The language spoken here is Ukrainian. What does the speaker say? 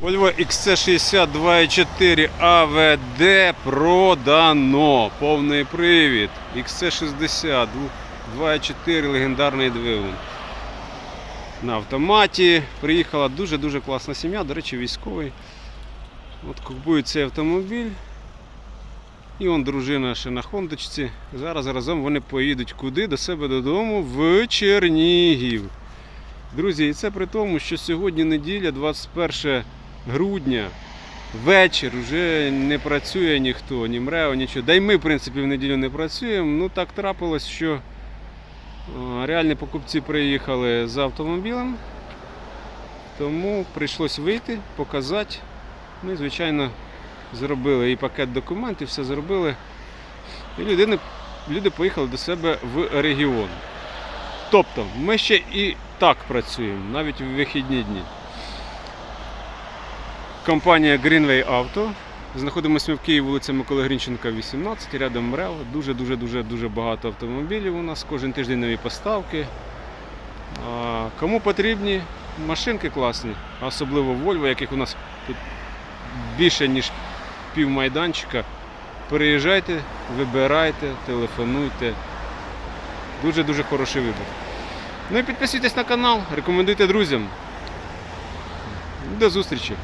Volvo XC60 2.4 AVD продано. Повний привід. XC60 2.4 легендарний двигун. На автоматі. Приїхала дуже-дуже класна сім'я, до речі, військовий. От купують цей автомобіль. І он дружина ще на Хондочці. Зараз разом вони поїдуть куди? До себе додому в Чернігів. Друзі, і це при тому, що сьогодні неділя, 21 грудня, вечір, вже не працює ніхто, ні МРЕО, нічого. Да й ми, в принципі, в неділю не працюємо. Ну так трапилось, що е, реальні покупці приїхали з автомобілем, тому прийшлось вийти, показати. Ми, звичайно, зробили і пакет документів, все зробили. І людини, люди поїхали до себе в регіон. Тобто, ми ще і так працюємо, навіть в вихідні дні. Компанія Greenway Auto. Знаходимося ми в Києві, вулиця Миколи Грінченка, 18, рядом МРЕО. Дуже дуже дуже дуже багато автомобілів у нас. Кожен тиждень нові поставки. А, Кому потрібні машинки класні, особливо Volvo, яких у нас тут більше, ніж пів майданчика. Переїжджайте, вибирайте, телефонуйте. Дуже-дуже хороший вибір. Ну і підписуйтесь на канал, рекомендуйте друзям. До зустрічі!